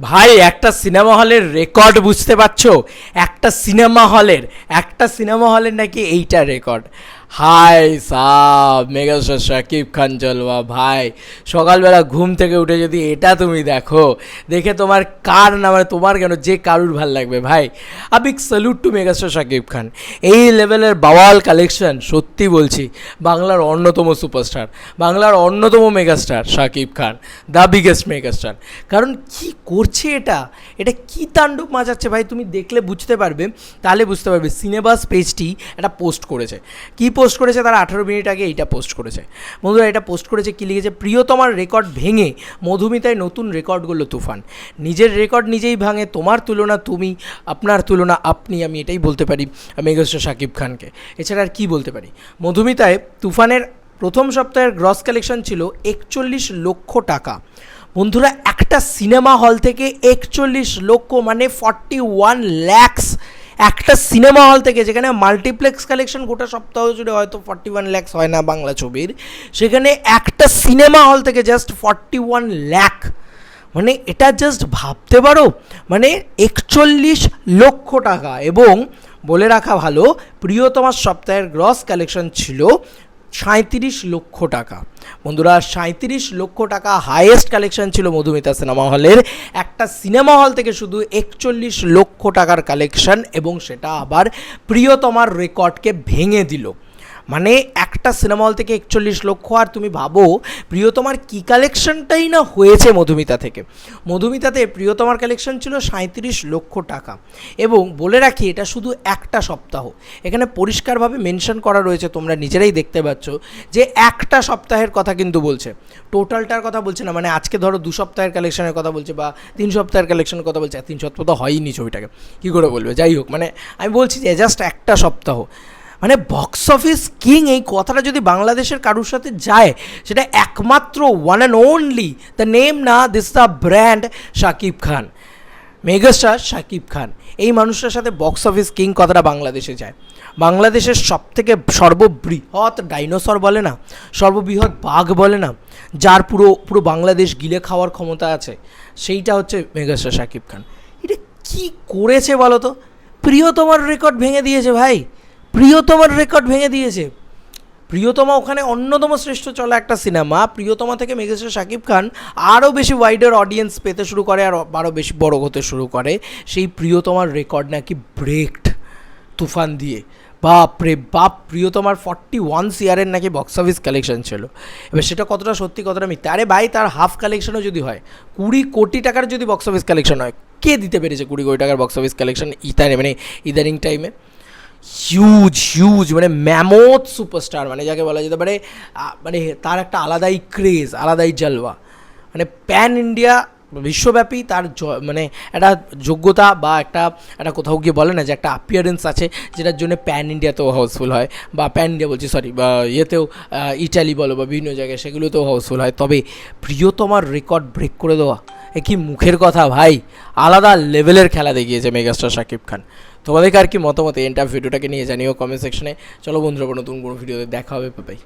ভাই, একটা সিনেমা হলের রেকর্ড বুঝতে পারছ? একটা সিনেমা হলের, একটা সিনেমা হলের নাকি এইটা রেকর্ড? হাই সাব মেগাস্টার শাকিব খান জলওয়া, ভাই। সকালবেলা ঘুম থেকে উঠে যদি এটা তুমি দেখো, দেখে তোমার কার না মানে তোমার কেন, যে কারুর ভালো লাগবে, ভাই। A big salute to megastar Shakib Khan. এই লেভেলের বাওয়াল কালেকশন সত্যি বলছি, বাংলার অন্যতম সুপারস্টার বাংলার অন্যতম megastar Shakib Khan the biggest megastar কারণ কি করছে এটা? এটা কি তাণ্ডব মাজাচ্ছে, ভাই? তুমি দেখলে বুঝতে পারবে, তাহলে বুঝতে পারবে সিনেবাস পেজটি একটা পোস্ট করেছে। কি পোস্ট করেছে, তারা আঠারো মিনিট আগে এইটা পোস্ট করেছে। বন্ধুরা, এটা পোস্ট করেছে কি লিখেছে? প্রিয়তমার রেকর্ড ভেঙে মধুমিতায় নতুন রেকর্ডগুলো তুফান। নিজের রেকর্ড নিজেই ভাঙে, তোমার তুলনা তুমি, আপনার তুলনা আপনি, আমি এটাই বলতে পারি মেগাস্টার শাকিব খানকে। এছাড়া আর কী বলতে পারি? মধুমিতায় তুফানের প্রথম সপ্তাহের গ্রস কালেকশন ছিল একচল্লিশ লক্ষ টাকা। বন্ধুরা, একটা সিনেমা হল থেকে একচল্লিশ লক্ষ মানে ফর্টি ওয়ান ল্যাক্স একটা সিনেমা হল থেকে যেখানে মাল্টিপ্লেক্স কালেকশন গোটা সপ্তাহ জুড়ে হয়তো ফর্টি ওয়ান ল্যাক্স হয় না বাংলা ছবির, সেখানে একটা সিনেমা হল থেকে জাস্ট ফর্টি ওয়ান ল্যাক মানে এটা জাস্ট ভাবতে পারো মানে একচল্লিশ লক্ষ টাকা। এবং বলে রাখা ভালো, প্রিয়তমার সপ্তাহের গ্রস কালেকশন ছিল সাঁত্রিশ লক্ষ টাকা। বন্ধুরা সাঁত্রিশ লক্ষ টাকা হাইয়েস্ট কালেকশন ছিল মধুমিতা সিনেমা হলের। একটা সিনেমা হল থেকে শুধু একচল্লিশ লক্ষ টাকার কালেকশন এবং সেটা আবার প্রিয়তমার রেকর্ডকে ভেঙে দিল। মানে একটা সিনেমা হল থেকে একচল্লিশ লক্ষ, আর তুমি ভাবো, প্রিয়তমার কী কালেকশনটাই না হয়েছে মধুমিতা থেকে? মধুমিতাতে প্রিয়তমার কালেকশন ছিল সাঁত্রিশ লক্ষ টাকা। এবং বলে রাখি, এটা শুধু একটা সপ্তাহ। এখানে পরিষ্কারভাবে মেনশন করা রয়েছে, তোমরা নিজেরাই দেখতে পাচ্ছ, যে একটা সপ্তাহের কথা কিন্তু বলছে। টোটালটার কথা বলছে না মানে আজকে ধরো দু সপ্তাহের কালেকশনের কথা বলছে বা তিন সপ্তাহের কালেকশনের কথা বলছে তিন সপ্তাহ তো হয়নি ছবিটাকে। কী করে বলবে? যাই হোক মানে আমি বলছি যে জাস্ট একটা সপ্তাহ। মানে বক্স অফিস কিং এই কথাটা যদি বাংলাদেশের কারুর সাথে যায়, সেটা একমাত্র one and only the name না this the brand Shakib Khan. Megastar Shakib Khan. এই মানুষটার সাথে বক্স অফিস কিং কথাটা বাংলাদেশে যায়। বাংলাদেশের সব থেকে সর্ববৃহৎ ডাইনোসর বলে না, সর্ববৃহৎ বাঘ বলে না, যার পুরো পুরো বাংলাদেশ গিলে খাওয়ার ক্ষমতা আছে, সেইটা হচ্ছে মেগাস্টার শাকিব খান। এটা কি করেছে বলো তো প্রিয়তমার রেকর্ড ভেঙে দিয়েছে ভাই। প্রিয়তমার রেকর্ড ভেঙে দিয়েছে। প্রিয়তমা ওখানে অন্যতম শ্রেষ্ঠ চলা একটা সিনেমা প্রিয়তমা থেকে মেঘেশ্বর শাকিব খান আরও বেশি ওয়াইডার অডিয়েন্স পেতে শুরু করে আর আরও বেশি বড় হতে শুরু করে। সেই প্রিয়তমার রেকর্ড নাকি ব্রেকড তুফান দিয়ে। বাপ রে বাপ, প্রিয়তমার ফর্টি ওয়ান সিয়ারের নাকি বক্স অফিস কালেকশন ছিল। এবার সেটা কতটা সত্যি, কতটা মিথ্যা? আরে ভাই, তার হাফ কালেকশনও যদি হয়, কুড়ি কোটি টাকার যদি বক্স অফিস কালেকশন হয়, কে দিতে পেরেছে কুড়ি কোটি টাকার বক্স অফিস কালেকশন ইতারে মানে ইদানিং টাইমে হিউজ হিউজ মানে ম্যামথ সুপারস্টার মানে যাকে বলা যেতে পারে মানে তার একটা আলাদাই ক্রেজ আলাদাই জলওয়া। মানে প্যান ইন্ডিয়া বিশ্বব্যাপী তার মানে একটা যোগ্যতা বা একটা একটা কোথাও গিয়ে বলে না যে একটা অ্যাপিয়ারেন্স আছে, যেটার জন্য প্যান ইন্ডিয়াতেও হাউসফুল হয়, বা প্যান ইন্ডিয়া বলছি সরি বা ইয়েতেও ইটালি বলো বা বিভিন্ন জায়গায় সেগুলোতেও হাউসফুল হয়। তবে প্রিয়তমার রেকর্ড ব্রেক করে দেওয়া, এ কি মুখের কথা ভাই? আলাদা লেভেলের খেলা দেখিয়েছে মেগাস্টার শাকিব খান। তোমাদের আর কি মতামত এই এন্টার ভিডিওটাকে নিয়ে জানিও কমেন্ট সেকশনে চলো বন্ধুরা, নতুন কোনো ভিডিওতে দেখা হবে বাই